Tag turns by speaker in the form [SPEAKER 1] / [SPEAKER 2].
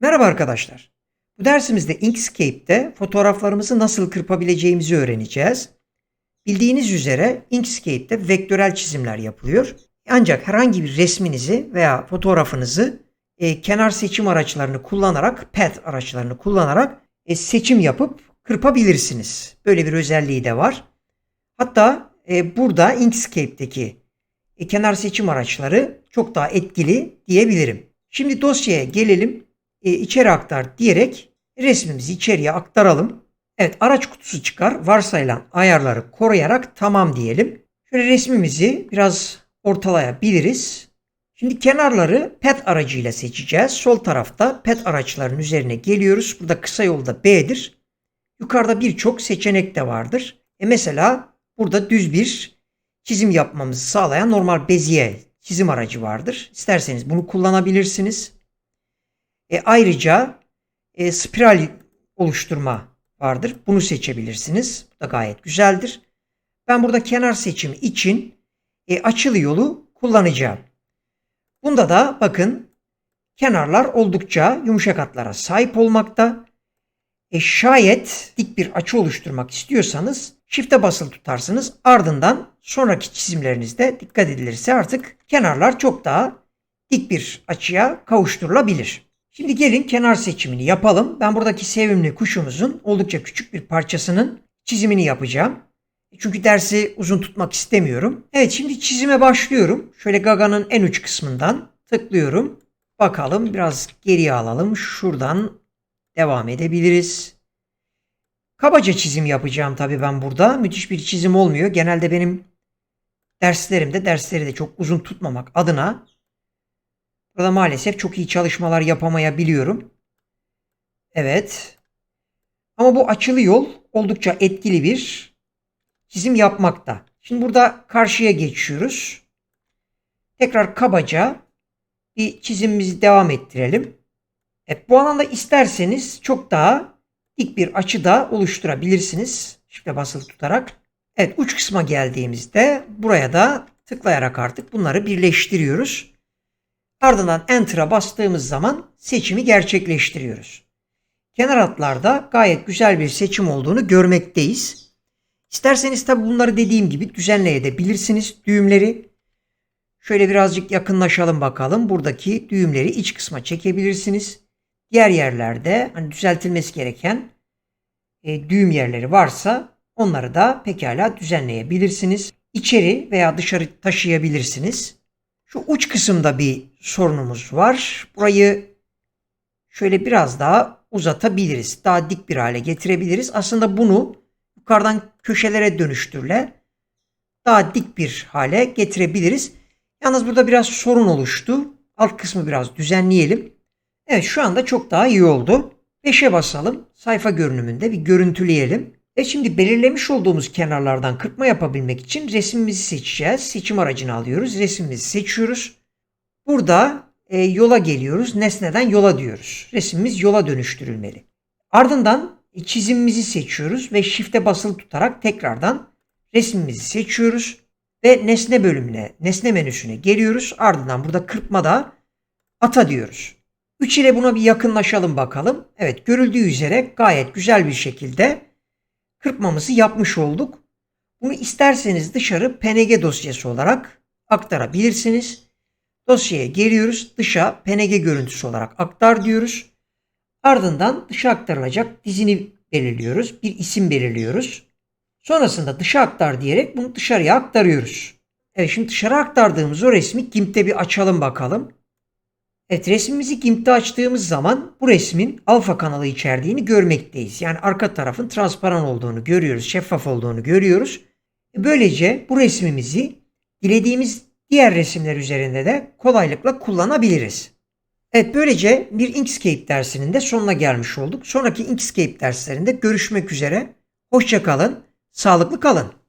[SPEAKER 1] Merhaba arkadaşlar. Bu dersimizde Inkscape'de fotoğraflarımızı nasıl kırpabileceğimizi öğreneceğiz. Bildiğiniz üzere Inkscape'de vektörel çizimler yapılıyor. Ancak herhangi bir resminizi veya fotoğrafınızı e, kenar seçim araçlarını kullanarak, path araçlarını kullanarak e, seçim yapıp kırpabilirsiniz. Böyle bir özelliği de var. Hatta e, burada Inkscape'deki e, kenar seçim araçları çok daha etkili diyebilirim. Şimdi dosyaya gelelim. E, içeri aktar diyerek resmimizi içeriye aktaralım. Evet araç kutusu çıkar. Varsayılan ayarları koruyarak tamam diyelim. Şöyle resmimizi biraz ortalayabiliriz. Şimdi kenarları pet aracıyla seçeceğiz. Sol tarafta pet araçların üzerine geliyoruz. Burada kısa yolda B'dir. Yukarıda birçok seçenek de vardır. E mesela burada düz bir çizim yapmamızı sağlayan normal beziye çizim aracı vardır. İsterseniz bunu kullanabilirsiniz. E, ayrıca e, spiral oluşturma vardır. Bunu seçebilirsiniz. Bu da gayet güzeldir. Ben burada kenar seçimi için e, açılı yolu kullanacağım. Bunda da bakın kenarlar oldukça yumuşak hatlara sahip olmakta. E, şayet dik bir açı oluşturmak istiyorsanız Shift'e basılı tutarsınız. Ardından sonraki çizimlerinizde dikkat edilirse artık kenarlar çok daha dik bir açıya kavuşturulabilir. Şimdi gelin kenar seçimini yapalım. Ben buradaki sevimli kuşumuzun oldukça küçük bir parçasının çizimini yapacağım. Çünkü dersi uzun tutmak istemiyorum. Evet şimdi çizime başlıyorum. Şöyle gaganın en uç kısmından tıklıyorum. Bakalım biraz geriye alalım. Şuradan devam edebiliriz. Kabaca çizim yapacağım tabii ben burada. Müthiş bir çizim olmuyor. Genelde benim derslerimde dersleri de çok uzun tutmamak adına burada maalesef çok iyi çalışmalar yapamayabiliyorum. Evet. Ama bu açılı yol oldukça etkili bir çizim yapmakta. Şimdi burada karşıya geçiyoruz. Tekrar kabaca bir çizimimizi devam ettirelim. Evet, bu alanda isterseniz çok daha dik bir açı da oluşturabilirsiniz. Şifre basılı tutarak. Evet uç kısma geldiğimizde buraya da tıklayarak artık bunları birleştiriyoruz. Ardından Enter'a bastığımız zaman seçimi gerçekleştiriyoruz. Kenar hatlarda gayet güzel bir seçim olduğunu görmekteyiz. İsterseniz tabi bunları dediğim gibi düzenleyebilirsiniz düğümleri. Şöyle birazcık yakınlaşalım bakalım. Buradaki düğümleri iç kısma çekebilirsiniz. Diğer yerlerde hani düzeltilmesi gereken e, düğüm yerleri varsa onları da pekala düzenleyebilirsiniz. İçeri veya dışarı taşıyabilirsiniz. Şu uç kısımda bir sorunumuz var. Burayı şöyle biraz daha uzatabiliriz. Daha dik bir hale getirebiliriz. Aslında bunu yukarıdan köşelere dönüştürle daha dik bir hale getirebiliriz. Yalnız burada biraz sorun oluştu. Alt kısmı biraz düzenleyelim. Evet şu anda çok daha iyi oldu. 5'e basalım. Sayfa görünümünde bir görüntüleyelim. Ve şimdi belirlemiş olduğumuz kenarlardan kırpma yapabilmek için resmimizi seçeceğiz. Seçim aracını alıyoruz. Resmimizi seçiyoruz. Burada e, yola geliyoruz. Nesneden yola diyoruz. Resmimiz yola dönüştürülmeli. Ardından e, çizimimizi seçiyoruz ve shift'e basılı tutarak tekrardan resmimizi seçiyoruz ve nesne bölümüne, nesne menüsüne geliyoruz. Ardından burada kırpmada ata diyoruz. 3 ile buna bir yakınlaşalım bakalım. Evet görüldüğü üzere gayet güzel bir şekilde kırpmamızı yapmış olduk. Bunu isterseniz dışarı PNG dosyası olarak aktarabilirsiniz. Dosyaya geliyoruz. Dışa PNG görüntüsü olarak aktar diyoruz. Ardından dışa aktarılacak dizini belirliyoruz. Bir isim belirliyoruz. Sonrasında dışa aktar diyerek bunu dışarıya aktarıyoruz. Evet şimdi dışarı aktardığımız o resmi GIMP'te bir açalım bakalım. Evet resmimizi GIMP'te açtığımız zaman bu resmin alfa kanalı içerdiğini görmekteyiz. Yani arka tarafın transparan olduğunu görüyoruz, şeffaf olduğunu görüyoruz. Böylece bu resmimizi dilediğimiz diğer resimler üzerinde de kolaylıkla kullanabiliriz. Evet böylece bir Inkscape dersinin de sonuna gelmiş olduk. Sonraki Inkscape derslerinde görüşmek üzere. Hoşçakalın, sağlıklı kalın.